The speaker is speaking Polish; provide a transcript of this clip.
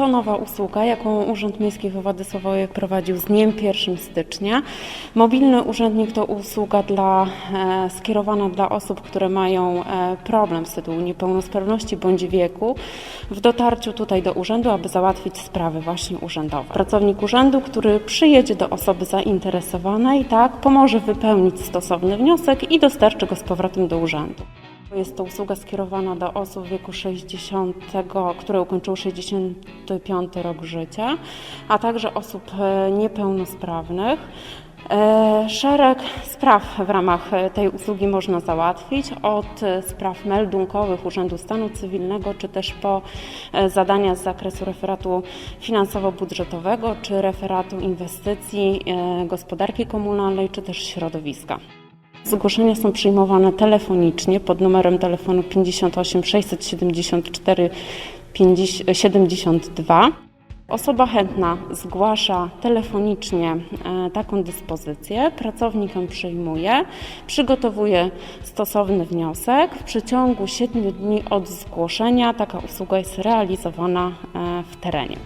To nowa usługa, jaką Urząd Miejski w Władysławowie prowadził z dniem 1 stycznia. Mobilny urzędnik to usługa dla, e, skierowana dla osób, które mają e, problem z tytułu niepełnosprawności bądź wieku w dotarciu tutaj do urzędu, aby załatwić sprawy właśnie urzędowe. Pracownik urzędu, który przyjedzie do osoby zainteresowanej, tak, pomoże wypełnić stosowny wniosek i dostarczy go z powrotem do urzędu. Jest to usługa skierowana do osób w wieku 60, które ukończyły 65 rok życia, a także osób e, niepełnosprawnych. E, Szereg spraw w ramach e, tej usługi można załatwić, od spraw meldunkowych Urzędu Stanu Cywilnego, czy też po zadania z zakresu referatu finansowo-budżetowego, czy referatu inwestycji, gospodarki komunalnej, czy też środowiska. Zgłoszenia są przyjmowane telefonicznie pod numerem telefonu 58 674 50 72. Osoba chętna zgłasza telefonicznie e, taką dyspozycję, pracownik ją przyjmuje, przygotowuje stosowny wniosek. W przeciągu 7 dni od zgłoszenia taka usługa jest realizowana e, w terenie.